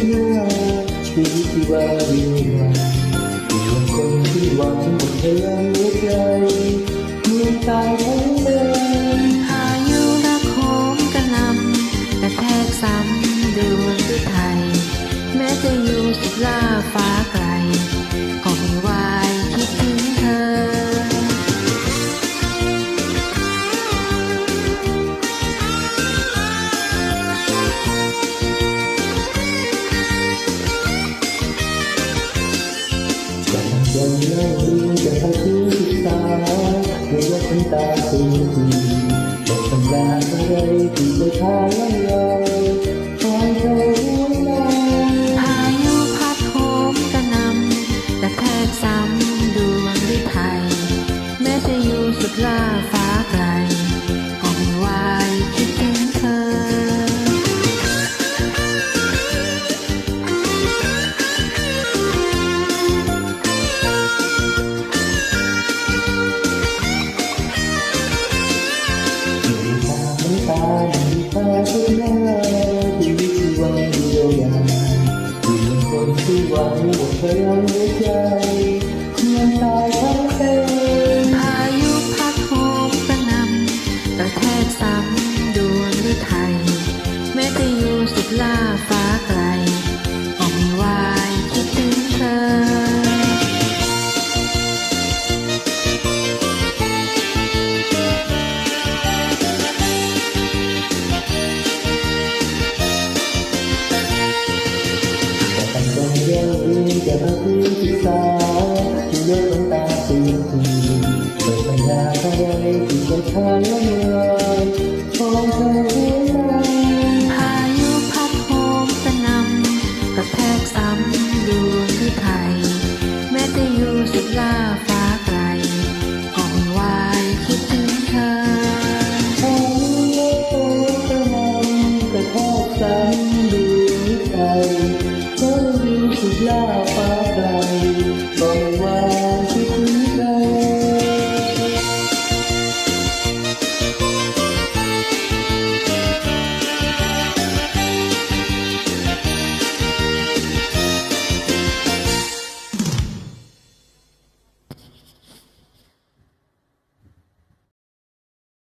ชีวิตที่ว่าดีงามเป็นคนที่หวังหมดพลัง ตาสีที่ตกตำราอะไรที่ไม่ทายไว้ 那彼此温柔，外，我还要留下。Yang lebih.